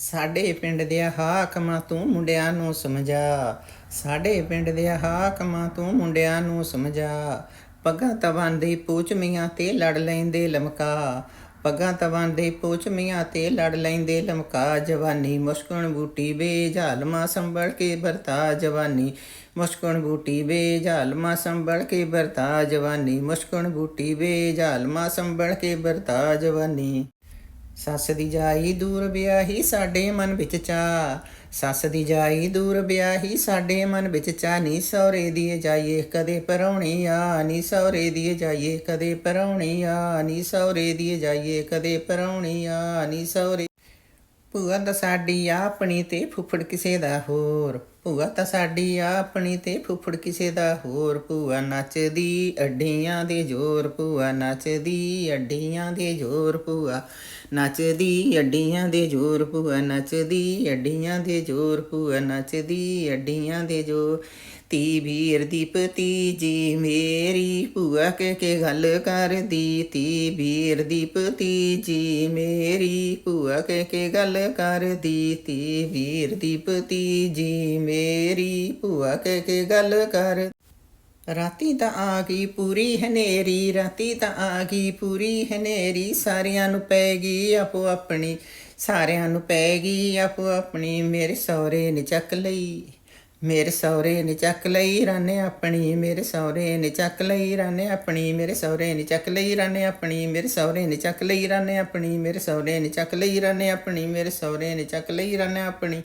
ਸਾਡੇ ਪਿੰਡ ਦੇ ਹਾਕਮਾਂ ਤੂੰ ਮੁੰਡਿਆਂ ਨੂੰ ਸਮਝਾ। ਸਾਡੇ ਪਿੰਡ ਦੇ ਹਾਕਮਾਂ ਤੂੰ ਮੁੰਡਿਆਂ ਨੂੰ ਸਮਝਾ। ਪੱਗਾਂ ਤਵੰਦੇ ਪੂਛ ਮੀਆਂ ਤੇ ਲੜ ਲੈਂਦੇ ਲਮਕਾ। ਪੱਗਾਂ ਤਵੰਦੇ ਪੂਛ ਮੀਆਂ ਤੇ ਲੜ ਲੈਂਦੇ ਲਮਕਾ। ਜਵਾਨੀ ਮੁਸ਼ਕਣ ਬੂਟੀ ਬੇ ਝਾਲਮਾ ਸੰਭਲ ਕੇ ਵਰਤਾ ਜਵਾਨੀ। ਮੁਸ਼ਕਣ ਬੂਟੀ ਵੇ ਝਾਲਮਾ ਸੰਭਲ ਕੇ ਵਰਤਾ ਜਵਾਨੀ। ਮੁਸ਼ਕਣ ਬੂਟੀ ਵੇ ਝਾਲਮਾ ਸੰਭਲ ਕੇ ਵਰਤਾ ਜਵਾਨੀ। ਸੱਸ ਦੀ ਜਾਈ ਦੂਰ ਵਿਆਹੀ ਸਾਡੇ ਮਨ ਵਿੱਚ ਚਾ ਸੱਸ ਦੀ ਜਾਈ ਦੂਰ ਵਿਆਹੀ ਸਾਡੇ ਮਨ ਵਿੱਚ ਚਾ ਨੀ ਸੌਰੇ ਦੀ ਜਾਈਏ ਕਦੇ ਪਰੌਣੀ ਆ। ਨੀ ਸੌਰੇ ਦੀ ਜਾਈਏ ਕਦੇ ਪਰੌਣੀ ਆ। ਨੀ ਸੌਰੇ ਦੀ ਜਾਈਏ ਕਦੇ ਪਰੌਣੀ ਆ। ਨੀ ਸੌਰੇ ਭੂਆ ਤਾਂ ਸਾਡੀ ਆ ਆਪਣੀ ਤੇ ਫੁੱਫੜ ਕਿਸੇ ਦਾ ਹੋਰ। ਭੂਆ ਤਾਂ ਸਾਡੀ ਆ ਆਪਣੀ ਤੇ ਫੁੱਫੜ ਕਿਸੇ ਦਾ ਹੋਰ, ਭੂਆ ਨੱਚਦੀ ਅੱਡੀਆਂ ਦੇ ਜ਼ੋਰ, ਭੂਆ ਨੱਚਦੀ ਅੱਡੀਆਂ ਦੇ ਜ਼ੋਰ, ਭੂਆ ਨੱਚਦੀ ਅੱਡੀਆਂ ਦੇ ਜ਼ੋਰ, ਭੂਆ ਨੱਚਦੀ ਅੱਡੀਆਂ ਦੇ ਜ਼ੋਰ, ਭੂਆ ਨੱਚਦੀ ਅੱਡੀਆਂ ਦੇ ਜ਼ੋਰ। ਤੀ ਵੀਰ ਦੀ ਪਤੀ ਜੀ ਮੇਰੀ, ਭੂਆ ਕਹਿ ਕੇ ਗੱਲ ਕਰਦੀ। ਤੀ ਵੀਰ ਦੀ ਪਤੀ ਜੀ ਮੇਰੀ, ਭੂਆ ਕਹਿ ਕੇ ਗੱਲ ਕਰਦੀ। ਤੀ ਵੀਰ ਦੀ ਪਤੀ ਜੀ ਮੇਰੀ ਭੂਆ ਕਹਿ ਕੇ ਗੱਲ ਕਰ। ਰਾਤੀ ਤਾਂ ਆ ਗਈ ਪੂਰੀ ਹਨੇਰੀ, ਰਾਤੀ ਤਾਂ ਆ ਗਈ ਪੂਰੀ ਹਨੇਰੀ। ਸਾਰਿਆਂ ਨੂੰ ਪੈ ਗਈ ਆਪੋ ਆਪਣੀ, ਸਾਰਿਆਂ ਨੂੰ ਪੈ ਗਈ ਆਪੋ ਆਪਣੀ। ਮੇਰੇ ਸਹੁਰੇ ਨੇ ਚੱਕ ਲਈ, ਮੇਰੇ ਸਹੁਰੇ ਨੇ ਚੱਕ ਲਈ ਰਾਨੇ ਆਪਣੀ। ਮੇਰੇ ਸਹੁਰੇ ਨੇ ਚੱਕ ਲਈ ਰਾਨੇ ਆਪਣੀ, ਮੇਰੇ ਸਹੁਰੇ ਨੇ ਚੱਕ ਲਈ ਰਾਨੇ ਆਪਣੀ। ਮੇਰੇ ਸਹੁਰੇ ਨੇ ਚੱਕ ਲਈ ਰਾਨੇ ਆਪਣੀ, ਮੇਰੇ ਸਹੁਰੇ ਨੇ ਚੱਕ ਲਈ ਰਾਨੇ ਆਪਣੀ। ਮੇਰੇ ਸਹੁਰੇ ਨੇ ਚੱਕ ਲਈ ਰਾਨੇ ਆਪਣੀ।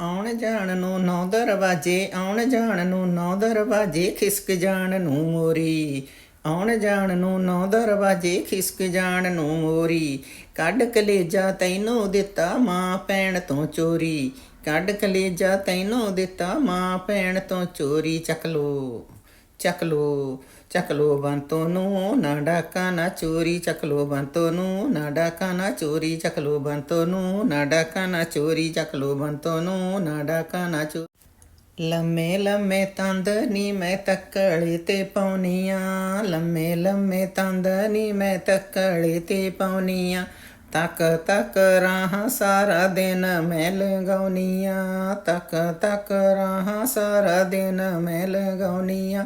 ਆਉਣ ਜਾਣ ਨੂੰ ਨੌ ਦਰਵਾਜੇ ਆਉਣ ਜਾਣ ਨੂੰ ਨੌ ਦਰਵਾਜੇ ਖਿਸਕ ਜਾਣ ਨੂੰ ਮੋਰੀ। ਆਉਣ ਜਾਣ ਨੂੰ ਨੌ ਦਰਵਾਜੇ ਖਿਸਕ ਜਾਣ ਨੂੰ ਮੋਰੀ। ਕੱਢ ਕਲੇਜਾ ਤੈਨੂੰ ਦਿੱਤਾ ਮਾਂ ਭੈਣ ਤੋਂ ਚੋਰੀ। ਕੱਢ ਕਲੇਜਾ ਤੈਨੂੰ ਦਿੱਤਾ ਮਾਂ ਭੈਣ ਤੋਂ ਚੋਰੀ। ਚੱਕ ਲੋ ਚੱਕ ਲੋ। ਚੱਕ ਲੋ ਬੰਤੋ ਨੂੰ, ਨਾ ਡਾਕਾ, ਨਾ ਚੋਰੀ, ਚੱਕ ਲੋ ਬੰਤੋ ਨੂੰ, ਨਾ ਡਾਕਾ, ਨਾ ਚੋਰੀ, ਚੱਕ ਲੋ ਬੰਤੋ ਨੂੰ, ਨਾ ਡਾਕਾ, ਨਾ ਚੋਰੀ, ਚੱਕ ਬੰਤੋ ਨੂੰ, ਨਾ ਡਾਕਾ, ਨਾ ਚੋ ਲੰਮੇ ਲੰਮੇ ਤੰਦ ਨੀ ਮੈਂ ਤੱਕੜੇ ਤੇ ਪਾਉਨੀਆਂ ਲੰਮੇ ਲੰਮੇ ਤੰਦ ਨੀ ਮੈਂ ਤੱਕੜੇ ਤੇ ਪਾਉਨੀਆਂ ਤੱਕ ਤੱਕ ਰਾਹਾਂ ਸਾਰਾ ਦਿਨ ਮੈਂ ਲਗਾਉਨੀਆਂ ਤੱਕ ਤੱਕ ਰਾਹਾਂ ਸਾਰਾ ਦਿਨ ਮੈਂ ਲਗਾਉਨੀਆਂ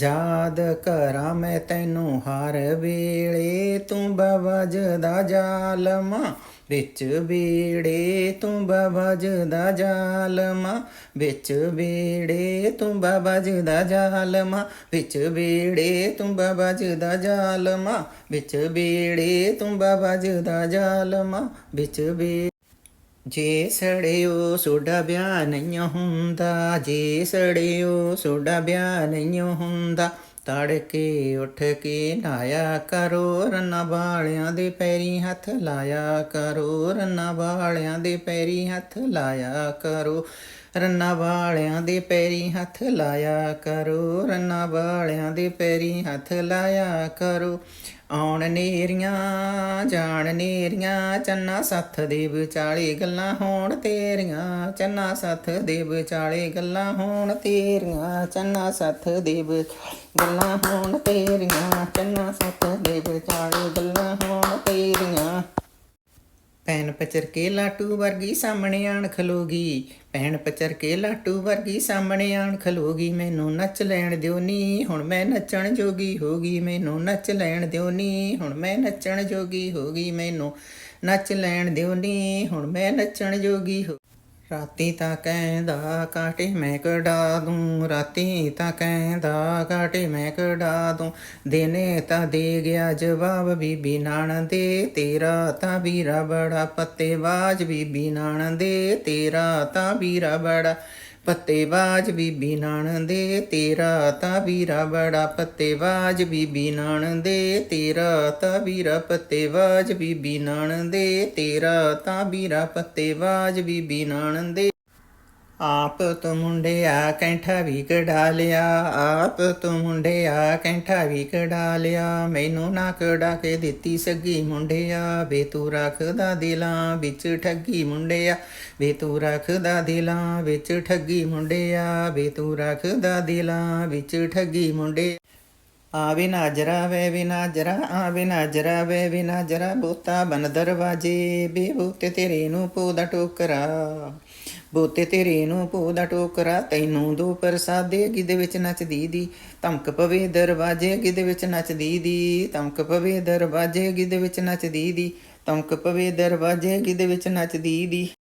ਯਾਦ ਕਰਾਂ ਮੈਂ ਤੈਨੂੰ ਹਰ ਵੇਲੇ, ਤੂੰ ਬਵਜ ਦਾ ਜਾਲਮਾ ਵਿੱਚ ਵੇੜੇ ਤੂੰ ਬਵਜ ਦਾ ਜਾਲਮਾ ਵਿੱਚ ਵੇੜੇ ਤੂੰ ਬਵਜ ਦਾ ਜਾਲਮਾ ਵਿੱਚ ਵੇੜੇ ਤੂੰ ਬਵਜ ਦਾ ਜਾਲਮਾ ਵਿੱਚ ਵੇੜੇ ਤੂੰ ਬਵਜ ਦਾ ਜਾਲਮਾ ਵਿੱਚ ਵੇ ਜੇ ਸੜਿਓ ਸੋਡਾ ਵਿਆਹ ਨਹੀਂ ਹੁੰਦਾ, ਜੇ ਸੜਿਓ ਸੋਡਾ ਵਿਆਹ ਨਹੀਂ ਹੁੰਦਾ, ਤੜਕੇ ਉੱਠ ਕੇ ਨਾਇਆ ਕਰੋ, ਰੰਨਾ ਵਾਲਿਆਂ ਦੇ ਪੈਰੀ ਹੱਥ ਲਾਇਆ ਕਰੋ, ਰੰਨਾ ਵਾਲਿਆਂ ਦੇ ਪੈਰੀ ਹੱਥ ਲਾਇਆ ਕਰੋ, ਰੰਨਾ ਵਾਲਿਆਂ ਦੇ ਪੈਰੀ ਹੱਥ ਲਾਇਆ ਕਰੋ, ਰੰਨਾ ਵਾਲਿਆਂ ਦੇ ਪੈਰੀ ਹੱਥ ਲਾਇਆ ਕਰੋ। ਆਉਣ ਨੇਰੀਆਂ, ਜਾਣ ਨੇਰੀਆਂ, ਚੰਨਾ ਸੱਥ ਦੇ ਵਿਚਾਲੇ ਗੱਲਾਂ ਹੋਣ ਤੇਰੀਆਂ, ਚੰਨਾ ਸੱਥ ਦੇ ਵਿਚਾਲੇ ਗੱਲਾਂ ਹੋਣ ਤੇਰੀਆਂ, ਚੰਨਾ ਸੱਥ ਦੇ ਗੱਲਾਂ ਹੋਣ ਤੇਰੀਆਂ, ਚੰਨਾ ਸੱਥ ਦੇ ਵਿਚਾਲੇ ਗੱਲਾਂ ਹੋਣ ਤੇਰੀਆਂ। ਭੈਣ ਪਚਰ ਕੇ ਲਾਟੂ ਵਰਗੀ ਸਾਹਮਣੇ ਆਣ ਖਲੋਗੀ। ਪੈਨ ਪਚਰ ਕੇ ਲਾਟੂ ਵਰਗੀ ਸਾਹਮਣੇ ਆਣ ਖਲੋਗੀ, ਮੈਨੂੰ ਨੱਚ ਲੈਣ ਦਿਓ ਨੀ, ਹੁਣ ਮੈਂ ਨੱਚਣ ਜੋਗੀ ਹੋਗੀ ਮੈਨੂੰ ਨੱਚ ਲੈਣ ਦਿਓ ਨੀ, ਹੁਣ ਮੈਂ ਨੱਚਣ ਜੋਗੀ ਹੋਗੀ ਮੈਨੂੰ ਨੱਚ ਲੈਣ ਦਿਓ ਨੀ, ਹੁਣ ਮੈਂ ਨੱਚਣ ਜੋਗੀ ਹੋ ਰਾਤੀ ਤਾਂ ਕਹਿੰਦਾ ਕਾਟੇ ਮੈਂ ਕਢਾ ਦੂੰ, ਰਾਤੀ ਤਾਂ ਕਹਿੰਦਾ ਕਾਟੇ ਮੈਂ ਕਢਾ ਦੂੰ। ਦਿਨੇ ਤਾਂ ਦੇ ਗਿਆ ਜਵਾਬ, ਬੀਬੀ ਨਾਣ ਦੇ ਤੇਰਾ ਤਾਂ ਵੀਰਾ ਬੜਾ ਪੱਤੇਬਾਜ਼ ਬੀਬੀ ਨਾਣ ਦੇ ਤੇਰਾ ਤਾਂ ਵੀਰਾ ਬੜਾ। ਪੱਤੇਬਾਜ਼ ਬੀਬੀ ਨਾਣ ਦੇ, ਤੇਰਾ ਤਾਂ ਵੀਰਾ ਬੜਾ ਪੱਤੇਬਾਜ਼ ਬੀਬੀ ਨਾਣ ਦੇ, ਤੇਰਾ ਤਾਂ ਵੀਰਾ ਪੱਤੇਬਾਜ਼ ਬੀਬੀ ਨਾਣ ਦੇ, ਤੇਰਾ ਤਾਂ ਵੀਰਾ ਪੱਤੇਬਾਜ਼ ਬੀਬੀ ਨਾਣ ਦੇ। ਆਪ ਤੂੰ ਮੁੰਡਿਆ ਕੈਂਠਾ ਵੀ ਕਢਾ ਲਿਆ ਆਪ ਤੂੰ ਮੁੰਡਿਆ ਕੈਂਠਾ ਵੀ ਕਢਾ ਲਿਆ ਮੈਨੂੰ ਨਾ ਕਢਾ ਕੇ ਦਿੱਤੀ ਸੱਗੀ ਮੁੰਡਿਆ, ਵੇ ਤੂੰ ਰੱਖਦਾ ਦਿਲਾਂ ਵਿੱਚ ਠੱਗੀ ਮੁੰਡਿਆ, ਵੇ ਤੂੰ ਰੱਖਦਾ ਦਿਲਾਂ ਵਿੱਚ ਠੱਗੀ ਮੁੰਡਿਆ, ਵੇ ਤੂੰ ਰੱਖਦਾ ਦਿਲਾਂ ਵਿੱਚ ਠੱਗੀ ਮੁੰਡੇ ਆਵੇ ਨਾਜਰਾ, ਵੇ ਵੀ ਨਾਜਰਾ, ਆਵੇ ਨਾਜਰਾ, ਵੇ ਵੀ ਨਾਜਰਾ, ਬੋਤਾ ਬਨ ਦਰਵਾਜੇ, ਬੇਬੂਤੇ ਤੇਰੇ ਨੂੰ ਪੋਦਾ ਟੋਕਰਾ। ਬੋਤੇ ਤੇਰੇ ਨੂੰ ਪੋਦਾ ਟੋਕਰਾ, ਤੈਨੂੰ ਦੋ ਪ੍ਰਸਾਦੇ ਗਿੱਦੇ ਵਿੱਚ ਨੱਚਦੀ ਦੀ। ਧਮਕ ਪਵੇ ਦਰਵਾਜੇ ਗਿੱਦੇ ਵਿੱਚ ਨੱਚਦੀ ਦੀ। ਧਮਕ ਪਵੇ ਦਰਵਾਜੇ ਗਿੱਦੇ ਵਿੱਚ ਨੱਚਦੀ ਦੀ। ਧਮਕ ਪਵੇ ਦਰਵਾਜੇ ਗਿੱਦੇ ਵਿੱਚ ਨੱਚਦੀ ਦੀ।